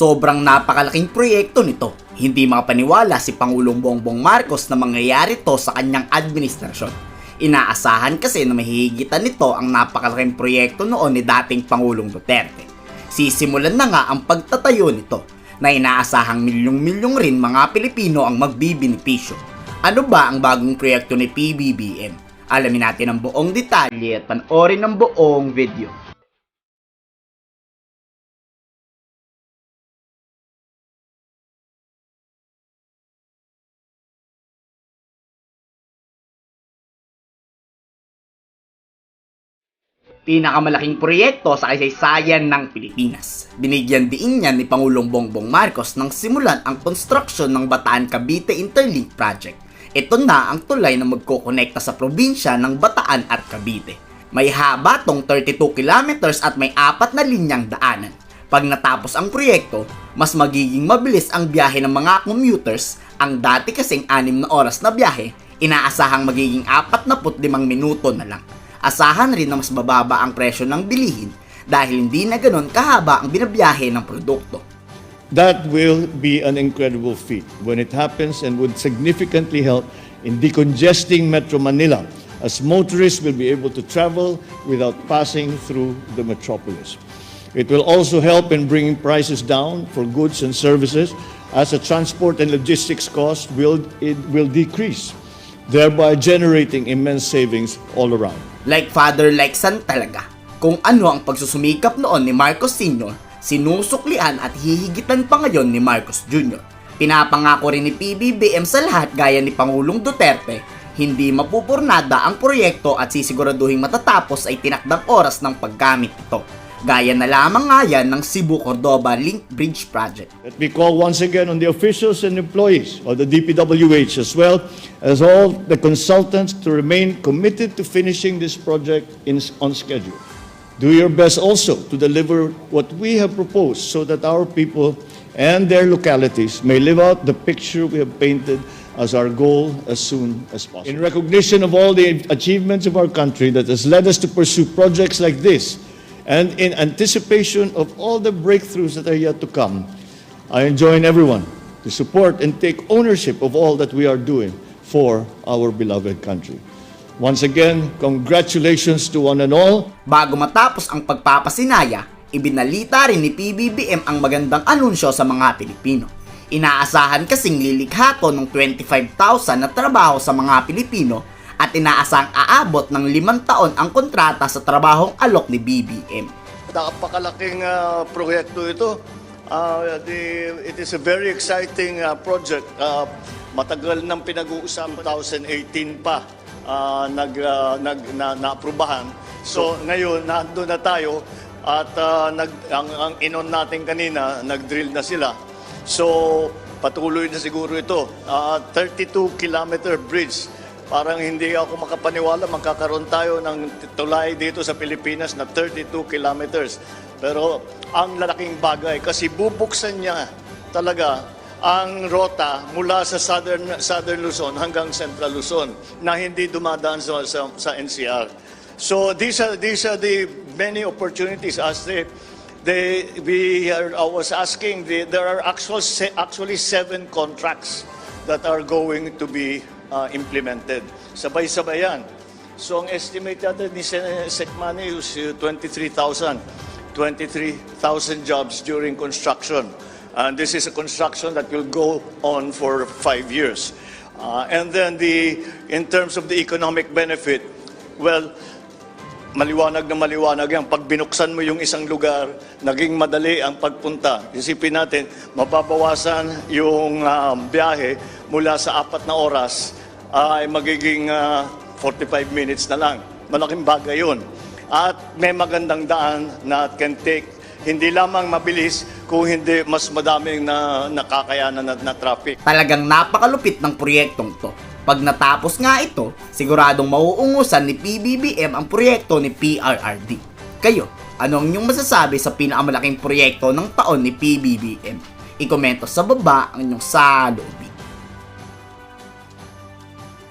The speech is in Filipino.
Sobrang napakalaking proyekto nito. Hindi makapaniwala si Pangulong Bongbong Marcos na mangyayari to sa kanyang administrasyon. Inaasahan kasi na mahihigitan nito ang napakalaking proyekto noon ni dating Pangulong Duterte. Sisimulan na nga ang pagtatayo nito na inaasahang milyong-milyong rin mga Pilipino ang magbibinipisyo. Ano ba ang bagong proyekto ni PBBM? Alamin natin ang buong detalye at panoorin ang buong video. Pinakamalaking proyekto sa kasaysayan ng Pilipinas. Binigyan diin niyan ni Pangulong Bongbong Marcos nang simulan ang construction ng Bataan Cavite Interlink Project. Ito na ang tulay na magkokonekta sa probinsya ng Bataan at Cavite. May haba tong 32 kilometers at may apat na linyang daanan. Pag natapos ang proyekto, mas magiging mabilis ang biyahe ng mga commuters. Ang dati kasing 6 na oras na biyahe, inaasahang magiging 45 minuto na lang. Asahan rin na mas bababa ang presyo ng bilihin dahil hindi na ganon kahaba ang binabiyahe ng produkto. That will be an incredible feat when it happens and would significantly help in decongesting Metro Manila as motorists will be able to travel without passing through the metropolis. It will also help in bringing prices down for goods and services as the transport and logistics cost will, it will decrease, thereby generating immense savings all around. Like father like son talaga. Kung ano ang pagsusumikap noon ni Marcos Sr., sinusuklian at hihigitan pa ngayon ni Marcos Jr. Pinapangako rin ni PBBM sa lahat gaya ni Pangulong Duterte, hindi mapupurnada ang proyekto at sisiguraduhin matatapos ay tinakdang oras ng paggamit ito. Gaya na lamang nga yan ng Cebu-Cordoba Link Bridge Project. Let me call once again on the officials and employees of the DPWH as well as all the consultants to remain committed to finishing this project in, on schedule. Do your best also to deliver what we have proposed so that our people and their localities may live out the picture we have painted as our goal as soon as possible. In recognition of all the achievements of our country that has led us to pursue projects like this, and in anticipation of all the breakthroughs that are yet to come, I enjoin everyone to support and take ownership of all that we are doing for our beloved country. Once again, congratulations to one and all. Bago matapos ang pagpapasinaya, ibinalita rin ni PBBM ang magandang anunsyo sa mga Pilipino. Inaasahan kasing lilikha to ng 25,000 na trabaho sa mga Pilipino at inaasang aabot ng limang taon ang kontrata sa trabahong alok ni BBM. Napakalaking uh, proyekto ito. Uh, the, it is a very exciting uh, project. Uh, matagal nang pinag-uusapan, 2018 pa uh, nag, uh, nag, na, naaprubahan. So ngayon, nandun na tayo at uh, nag, ang, ang inon natin kanina, nag-drill na sila. So patuloy na siguro ito. Uh, 32 kilometer bridge Parang hindi ako makapaniwala magkakaroon tayo ng tulay dito sa Pilipinas na 32 kilometers. Pero ang lalaking bagay kasi bubuksan niya talaga ang rota mula sa southern southern Luzon hanggang central Luzon na hindi dumadaan sa, sa, sa NCR. So these are these are the many opportunities as they they we are I was asking the, there are actual actually seven contracts that are going to be uh, implemented. Sabay-sabay yan. So ang estimate natin ni Secmani is uh, 23,000. 23,000 jobs during construction. And this is a construction that will go on for five years. Uh, and then the, in terms of the economic benefit, well, maliwanag na maliwanag yan. Pag binuksan mo yung isang lugar, naging madali ang pagpunta. Isipin natin, mababawasan yung um, biyahe mula sa apat na oras ay magiging ah, 45 minutes na lang. Malaking bagay yun. At may magandang daan na can take hindi lamang mabilis, kung hindi mas madaming na nakakayanan na, na traffic. Talagang napakalupit ng proyektong to. Pag natapos nga ito, siguradong mauungusan ni PBBM ang proyekto ni PRRD. Kayo, ano ang inyong masasabi sa pinakamalaking proyekto ng taon ni PBBM? I-komento sa baba ang inyong saloobin.